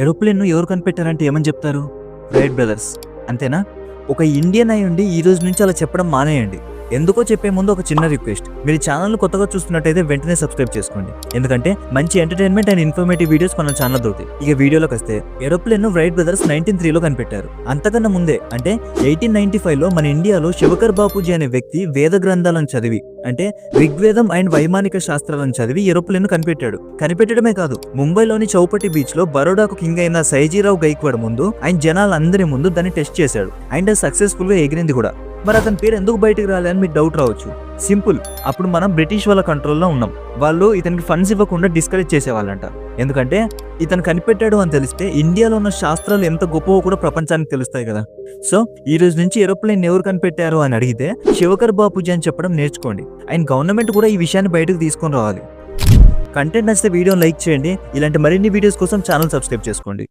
ఎరోప్లేన్ను ఎవరు కనిపెట్టారంటే ఏమని చెప్తారు? రైట్ బ్రదర్స్ అంతేనా? ఒక ఇండియన్ అయి ఉండి ఈ రోజు నుంచి అలా చెప్పడం మానేయండి. ఎందుకో చెప్పే ముందు ఒక చిన్న రిక్వెస్ట్. మీరు ఛానల్ కొత్తగా చూస్తున్నట్టయితే వెంటనే సబ్స్క్రైబ్ చేసుకోండి. ఎందుకంటే మంచి ఎంటర్టైన్మెంట్ అండ్ ఇన్ఫర్మేటివ్ వీడియోస్ మన ఛానల్ దొరుకుతాయి. ఇక వీడియోలోకి వస్తే ఏరోప్లేన్ రైట్ బ్రదర్స్ నైన్టీన్ త్రీలో కనిపెట్టారు. అంతకన్నా ముందే అంటే ఎయిటీన్ నైన్టీ ఫైవ్లో మన ఇండియాలో శివకర్ బాపూజీ అనే వ్యక్తి వేద గ్రంథాలను చదివి అంటే ఋగ్వేదం అండ్ వైమానిక శాస్త్రాలను చదివి ఏరోప్లేన్ కనిపెట్టాడు. కనిపెట్టడమే కాదు ముంబైలోని చౌపటి బీచ్లో బరోడాకు కింగ్ అయిన సైజీరావు గైక్వాడ్ ముందు ఆయన జనాలందరి ముందు దాన్ని టెస్ట్ చేశాడు. అండ్ సక్సెస్ఫుల్గా ఎగిరింది కూడా. మరి అతని పేరు ఎందుకు బయటకు రాలేదని మీకు డౌట్ రావచ్చు. సింపుల్ అప్పుడు మనం బ్రిటిష్ వాళ్ళ కంట్రోల్లో ఉన్నాం. వాళ్ళు ఇతనికి ఫండ్స్ ఇవ్వకుండా డిస్కరేజ్ చేసేవాళ్ళంట. ఎందుకంటే ఇతను కనిపెట్టాడు అని తెలిస్తే ఇండియాలో ఉన్న శాస్త్రాలు ఎంత గొప్పవో కూడా ప్రపంచానికి తెలుస్తాయి కదా. సో ఈ రోజు నుంచి ఏరోప్లేన్ ఎవరు కనిపెట్టారు అని అడిగితే శివకర్ బాపూజీ అని చెప్పడం నేర్చుకోండి. అండ్ గవర్నమెంట్ కూడా ఈ విషయాన్ని బయటకు తీసుకొని రావాలి. కంటెంట్ నచ్చితే వీడియోని లైక్ చేయండి. ఇలాంటి మరిన్ని వీడియోస్ కోసం ఛానల్ సబ్స్క్రైబ్ చేసుకోండి.